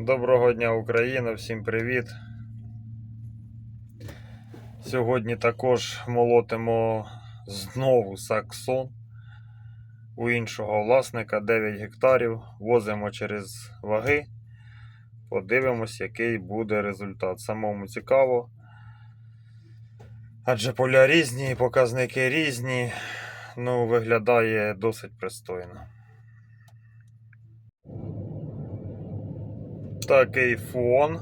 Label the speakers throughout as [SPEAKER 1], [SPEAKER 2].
[SPEAKER 1] Доброго дня, Україна, всім привіт. Сьогодні також молотимо знову саксон у іншого власника 9 гектарів. Возимо через ваги. Подивимось, який буде результат. Самому цікаво. Адже поля різні, показники різні. Ну, виглядає досить пристойно. Такий фон.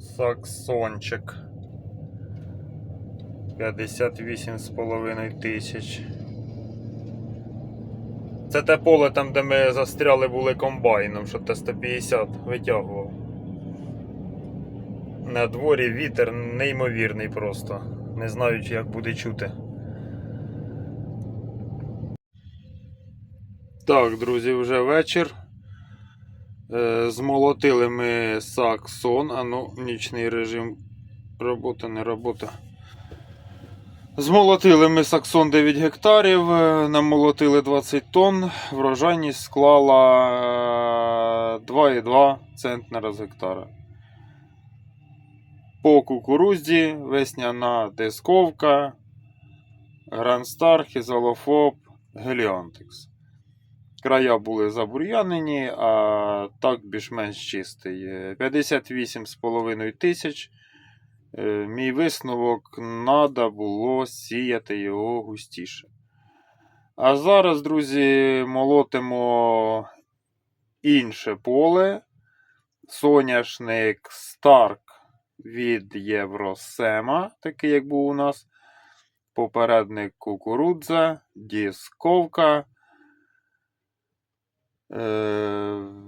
[SPEAKER 1] Саксончик. 58,5 тисяч. Це те поле там, де ми застряли були комбайном, що Т-150 витягував. На дворі вітер неймовірний просто. Не знаю, як буде чути. Так, друзі, вже вечір. Е, Змолотили ми саксон. А ну, нічний режим. Робота, не робота. Змолотили ми саксон 9 гектарів, е, намолотили 20 тонн. Врожайність склала е, 2,2 центнера з гектара. По кукурудзі весняна дисковка, Грандстар, Хізалофоб, Геліантекс. Края були забур'янені, а так більш-менш чистий. Е, 58,5 тисяч. Е, Мій висновок треба було сіяти його густіше. А зараз, друзі, молотимо інше поле. Соняшник Старк від Євросема, такий як був у нас. Попередник кукурудза, дісковка. Е,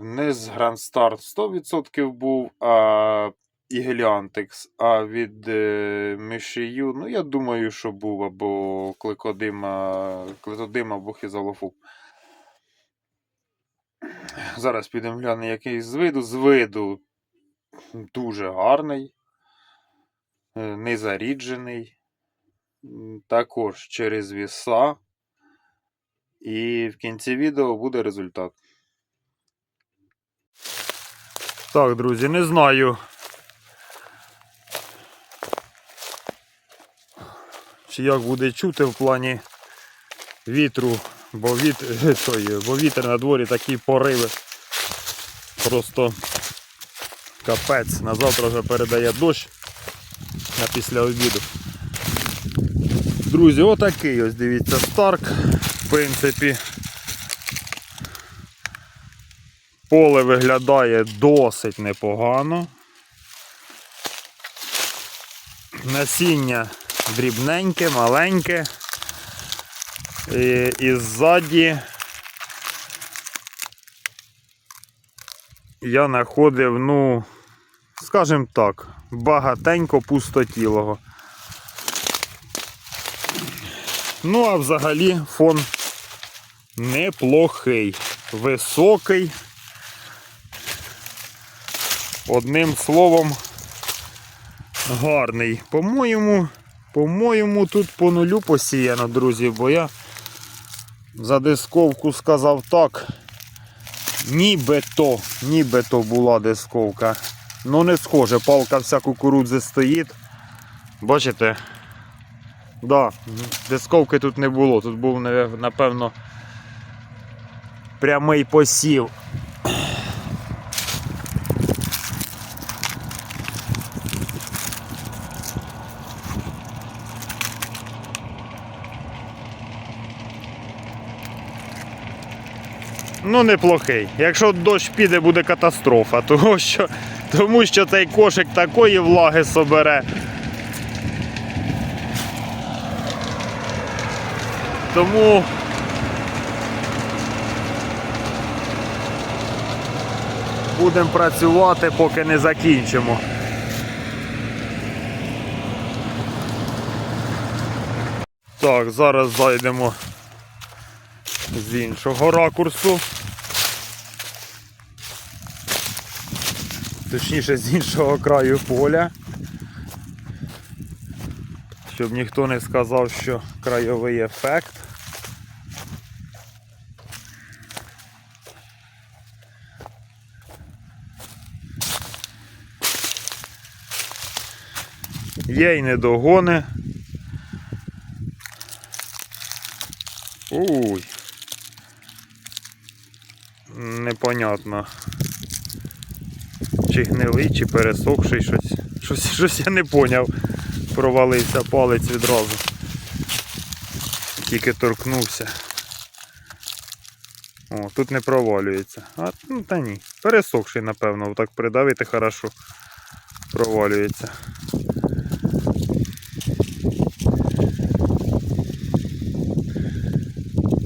[SPEAKER 1] Низ Грандстарт 100% був, а і Геліантекс. А від Мишію, ну я думаю, що був або Кликодима, Кликодим або Хізалофуб. Зараз підемо глянемо, який з виду. З виду дуже гарний, е, незаріджений. Також через віса. І в кінці відео буде результат. Так, друзі, не знаю. Чи як буде чути в плані вітру, бо, віт... той, бо вітер на дворі такі пориви. Просто капець. На завтра вже передає дощ на після обіду. Друзі, отакий ось дивіться Старк. В принципі, поле виглядає досить непогано. Насіння дрібненьке, маленьке. І, і ззаді я знаходив, ну, скажімо так, багатенько пустотілого. Ну, а взагалі фон неплохий, високий. Одним словом, гарний. По-моєму, по-моєму, тут по нулю посіяно, друзі, бо я за дисковку сказав так. Нібито, нібито була дисковка. Ну не схоже, палка вся кукурудзи стоїть. Бачите? Да, дисковки тут не було. Тут був, напевно, прямий посів. Ну, неплохий. Якщо дощ піде, буде катастрофа, тому що, тому що цей кошик такої влаги собере. Тому будемо працювати, поки не закінчимо. Так, зараз зайдемо з іншого ракурсу. Точніше з іншого краю поля, щоб ніхто не сказав, що крайовий ефект. Є й недогони. Непонятно. Чи гнилий, чи пересохший щось. Щось, щось я не поняв. Провалився палець відразу. Тільки торкнувся. О, тут не провалюється. А, ну та ні. Пересохший, напевно, так придавити хорошо провалюється.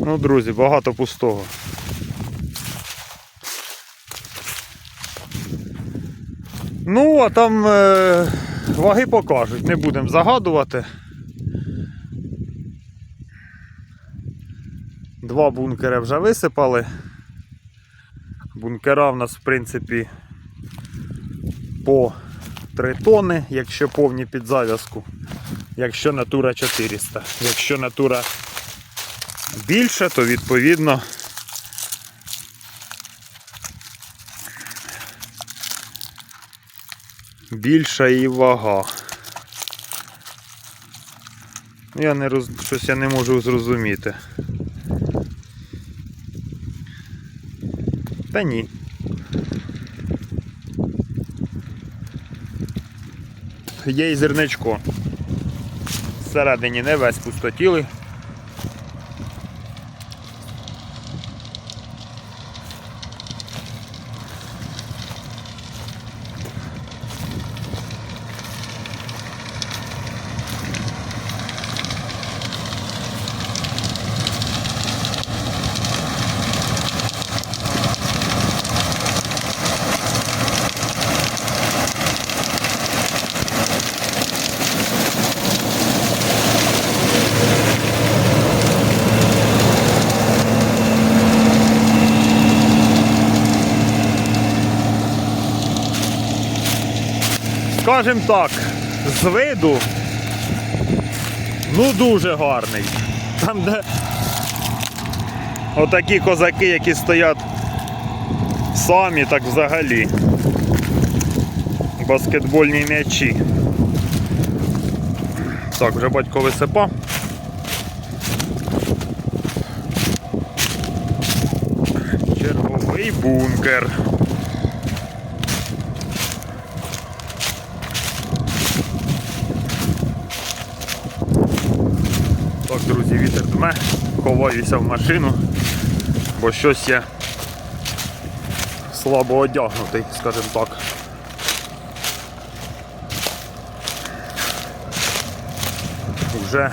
[SPEAKER 1] Ну, друзі, багато пустого. Ну, а там е, ваги покажуть, не будемо загадувати. Два бункери вже висипали. Бункера в нас, в принципі, по 3 тони, якщо повні під зав'язку. Якщо натура 400. Якщо натура більше, то відповідно більша і вага. Я не роз... щось я не можу зрозуміти. Та ні. Є і зерничко. Всередині не весь пустотілий. Скажем так, з виду ну дуже гарний. Там де отакі козаки, які стоять самі, так взагалі. Баскетбольні м'ячі. Так, вже батько висипав. Черговий бункер. Так, вітер дме, ховаюся в машину, бо щось я слабо одягнутий, скажімо так. Вже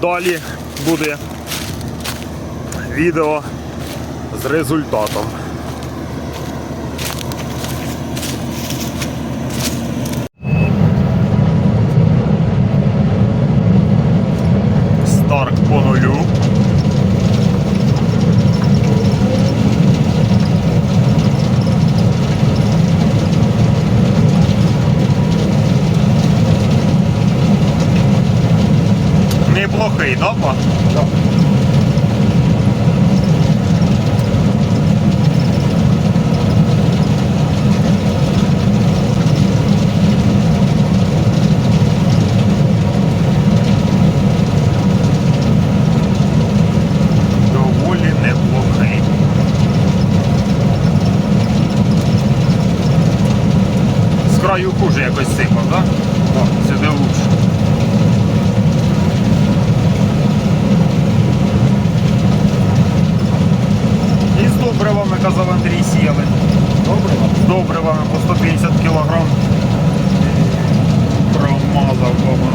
[SPEAKER 1] далі буде відео з результатом. Старк по нулю. Доволі неплохий. З краю хуже якось сипав, так?
[SPEAKER 2] Да.
[SPEAKER 1] Сюди лучше. І з добривами, казав Андрій, сіяли. Доброго доброго по 150 кг. Промазав баба.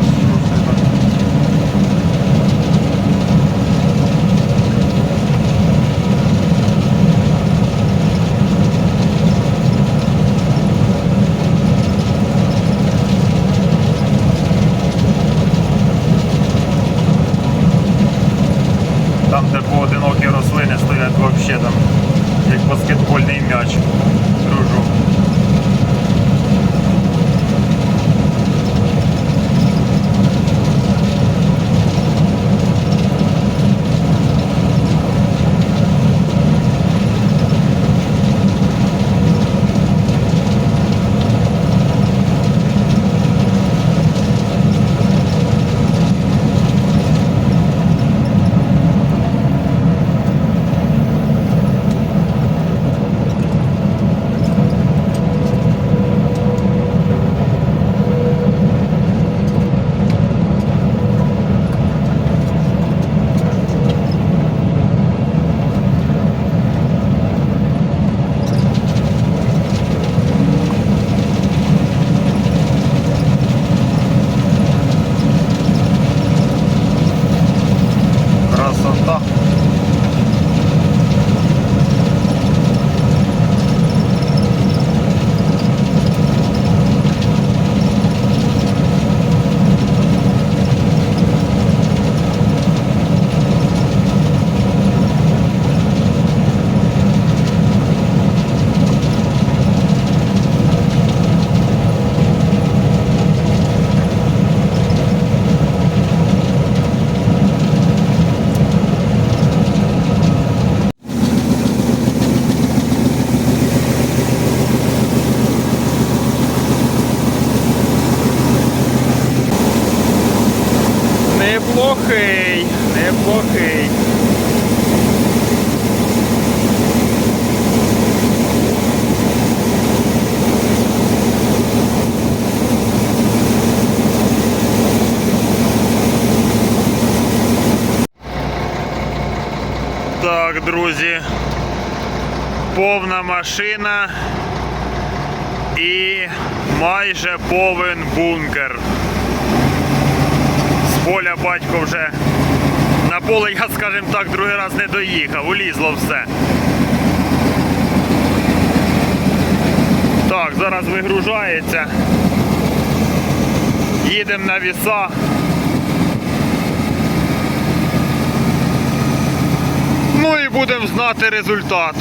[SPEAKER 1] Неплохий, неплохий. Так, друзі, повна машина і майже повен бункер. З поля батько вже на поле, я, скажімо так, другий раз не доїхав, улізло все. Так, зараз вигружається. Їдемо на віса. Ну і будемо знати результат.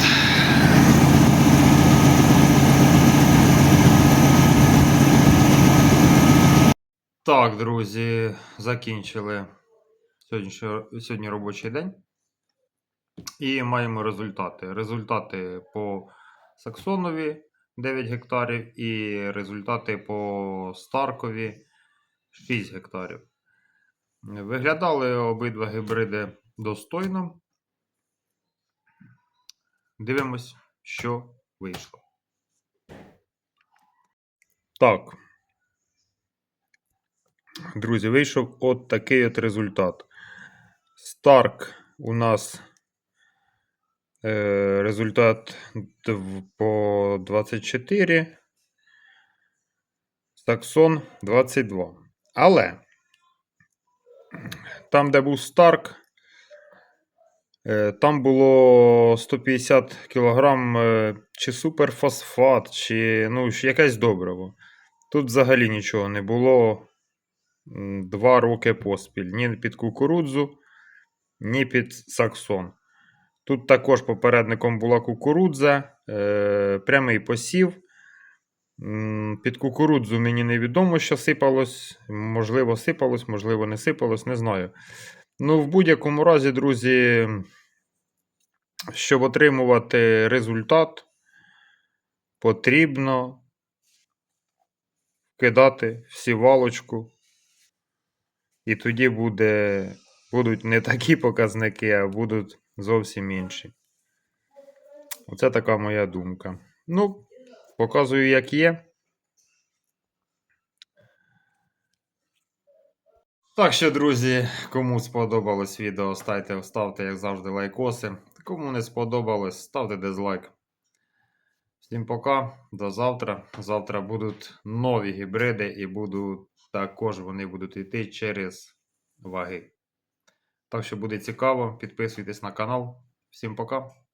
[SPEAKER 1] Так, друзі, закінчили сьогодні, сьогодні робочий день. І маємо результати. Результати по Саксонові 9 гектарів і результати по Старкові 6 гектарів. Виглядали обидва гібриди достойно. Дивимось, що вийшло. Так. Друзі, вийшов от такий от результат. Старк у нас е, результат по 24. Саксон 22. Але там, де був Старк, е, там було 150 кг е, чи суперфосфат, чи ну, якесь добриво. Тут взагалі нічого не було. Два роки поспіль. Ні під кукурудзу, ні під саксон. Тут також попередником була кукурудза, е, прямий посів. Під кукурудзу мені невідомо, що сипалось. Можливо, сипалось, можливо, не сипалось, не знаю. Ну, в будь-якому разі, друзі, щоб отримувати результат, потрібно кидати в сівалочку. І тоді буде, будуть не такі показники, а будуть зовсім інші. Оце така моя думка. Ну, показую, як є. Так що, друзі, кому сподобалось відео, ставте, ставте, як завжди, лайкоси. Кому не сподобалось, ставте дизлайк. Всім пока, до завтра. Завтра будуть нові гібриди і буду, також вони будуть йти через ваги. Так що буде цікаво, підписуйтесь на канал. Всім пока.